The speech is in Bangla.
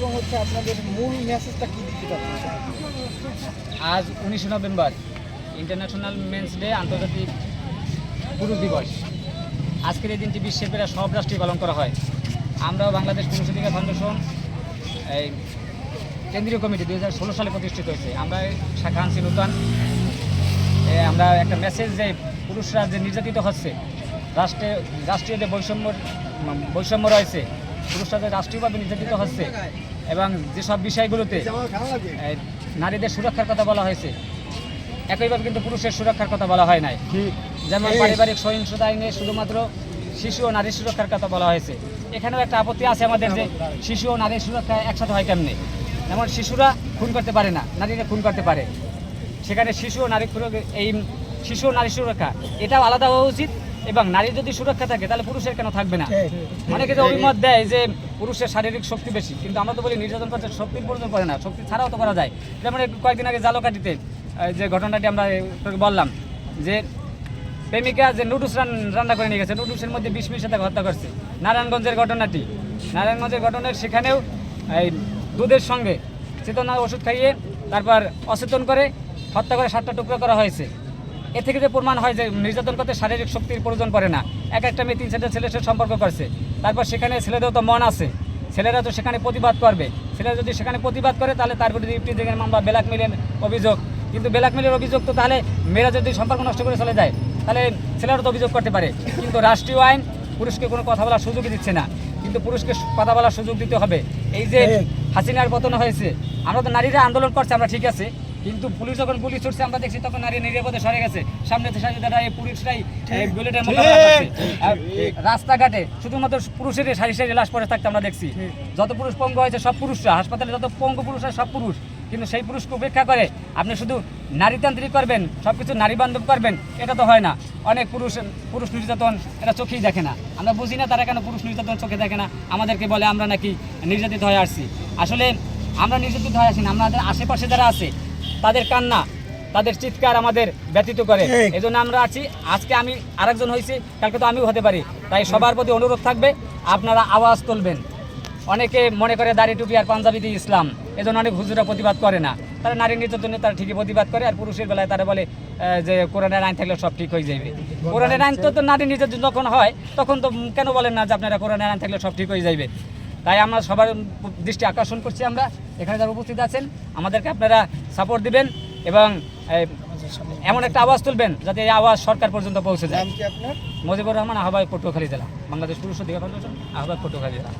এবং হচ্ছে আপনাদের মূল মেসেজটা কি দিতে চাচ্ছেন? আজ উনিশে নভেম্বর ইন্টারন্যাশনাল মেন্স ডে আন্তর্জাতিক পুরুষ দিবস। আজকের এই দিনটি বিশ্বের প্রায় সব রাষ্ট্রে পালন করা হয়। আমরাও বাংলাদেশ পুরুষ অধিকার ফাউন্ডেশন, এই কেন্দ্রীয় কমিটি দু হাজার ষোলো সালে প্রতিষ্ঠিত হয়েছে। আমরা শাখা আনছি নূতন। আমরা একটা মেসেজ যে পুরুষরা যে নির্যাতিত হচ্ছে, রাষ্ট্রে রাষ্ট্রীয় যে বৈষম্য বৈষম্য রয়েছে পুরুষরা রাষ্ট্রীয়ভাবে নির্যাতিত হচ্ছে এবং যেসব বিষয়গুলোতে নারীদের সুরক্ষার কথা বলা হয়েছে একইভাবে কিন্তু পুরুষের সুরক্ষার কথা বলা হয় নাই। যেমন পারিবারিক সহিংসতা আইনে শুধুমাত্র শিশু ও নারী সুরক্ষার কথা বলা হয়েছে। এখানেও একটা আপত্তি আছে আমাদের যে শিশু ও নারীর সুরক্ষা একসাথে হয় কেমনে? যেমন শিশুরা খুন করতে পারে না নারীরা খুন করতে পারে। সেখানে শিশু ও নারী এই শিশু ও নারী সুরক্ষা এটাও আলাদা হওয়া উচিত। এবং নারীর যদি সুরক্ষা থাকে তাহলে পুরুষের কেন থাকবে না? অনেকে যে অভিমত দেয় যে পুরুষের শারীরিক শক্তি বেশি কিন্তু আমরা তো বলি নির্যাতন করতে শক্তির প্রয়োজন পড়ে না শক্তি ছাড়াও তো করা যায়। যেমন কয়েকদিন আগে জালকাটিতে যে ঘটনাটি আমরা বললাম যে প্রেমিকা যে নুডলস রান রান্না করে নিয়ে গেছে নুডলসের মধ্যে বিষ মিশে তাকে হত্যা করছে। নারায়ণগঞ্জের ঘটনাটি। নারায়ণগঞ্জের ঘটনার সেখানেও এই দুধের সঙ্গে চেতনা ওষুধ খাইয়ে তারপর অচেতন করে হত্যা করে সাতটা টুকরো করা হয়েছে। এ থেকে যে প্রমাণ হয় যে নির্যাতন করতে শারীরিক শক্তির প্রয়োজন পড়ে না। এক একটা মেয়ে তিন চারটা ছেলের সাথে সম্পর্ক করছে। তারপর সেখানে ছেলেদেরও তো মন আছে। ছেলেরা তো সেখানে প্রতিবাদ করবে। ছেলেরা যদি সেখানে প্রতিবাদ করে তাহলে তার বিরুদ্ধে ইফটিজিংয়ের মামলা ব্ল্যাকমেলের অভিযোগ। কিন্তু ব্ল্যাকমেলের অভিযোগ তো তাহলে মেয়েরা যদি সম্পর্ক নষ্ট করে চলে যায় তাহলে ছেলেরা তো অভিযোগ করতে পারে। কিন্তু রাষ্ট্রীয় আইন পুরুষকে কোনো কথা বলার সুযোগই দিচ্ছে না। কিন্তু পুরুষকে কথা বলার সুযোগ দিতে হবে। এই যে হাসিনার পতন হয়েছে আমরা তো নারীরা আন্দোলন করছে আমরা ঠিক আছে। কিন্তু পুলিশ যখন গুলি ছুটছে আমরা দেখছি তখন নারী নিরাপদে সরে গেছে। সামনে এই পুলিশরাই বুলেটের মোকাবেলা করছে রাস্তাঘাটে শুধুমাত্র পুরুষের সারি সারি লাশ পড়ে থাকতে আমরা দেখছি। যত পুরুষ পঙ্গ হয়েছে সব পুরুষরা। হাসপাতালে যত পঙ্গু পুরুষ হয় সব পুরুষ। কিন্তু সেই পুরুষকে উপেক্ষা করে আপনি শুধু নারীতান্ত্রিক করবেন সব কিছু নারী বান্ধব করবেন এটা তো হয় না। অনেক পুরুষ পুরুষ নির্যাতন এটা চোখেই দেখে না। আমরা বুঝি না তারা কেন পুরুষ নির্যাতন চোখে দেখে না। আমাদেরকে বলে আমরা নাকি নির্যাতিত হয়ে আসছি। আসলে আমরা নির্যাতিত হয়ে আসি না। আমাদের আশেপাশে যারা আছে তাদের কান্না তাদের চিৎকার আমাদের ব্যতীত করে। এই জন্য আমরা আছি। আজকে আমি আরেকজন হয়েছি কালকে তো আমিও হতে পারি। তাই সবার প্রতি অনুরোধ থাকবে আপনারা আওয়াজ তুলবেন। অনেকে মনে করে দাড়ি টুপি আর পাঞ্জাবিতে ইসলাম এজন্য অনেক হুজুরা প্রতিবাদ করে না। তারা নারী নির্যাতনে তারা ঠিকই প্রতিবাদ করে আর পুরুষের বেলায় তারা বলে যে কোরআনের আইন থাকলে সব ঠিক হয়ে যাবে। কোরআনের আইন তো তো নারী নির্যাতন যখন হয় তখন তো কেন বলেন না যে আপনারা কোরআনের আইন থাকলে সব ঠিক হয়ে যাবে তাই আমরা সবার দৃষ্টি আকর্ষণ করছি আমরা। এখানে যারা উপস্থিত আছেন আমাদেরকে আপনারা সাপোর্ট দিবেন এবং এমন একটা আওয়াজ তুলবেন যাতে এই আওয়াজ সরকার পর্যন্ত পৌঁছে যায়। মুজিবুর রহমান আহ্বায়ক পটুয়াখালী জেলা বাংলাদেশ পুরুষ অধিকার ফাউন্ডেশন আহ্বায়ক পটুয়াখালী জেলা।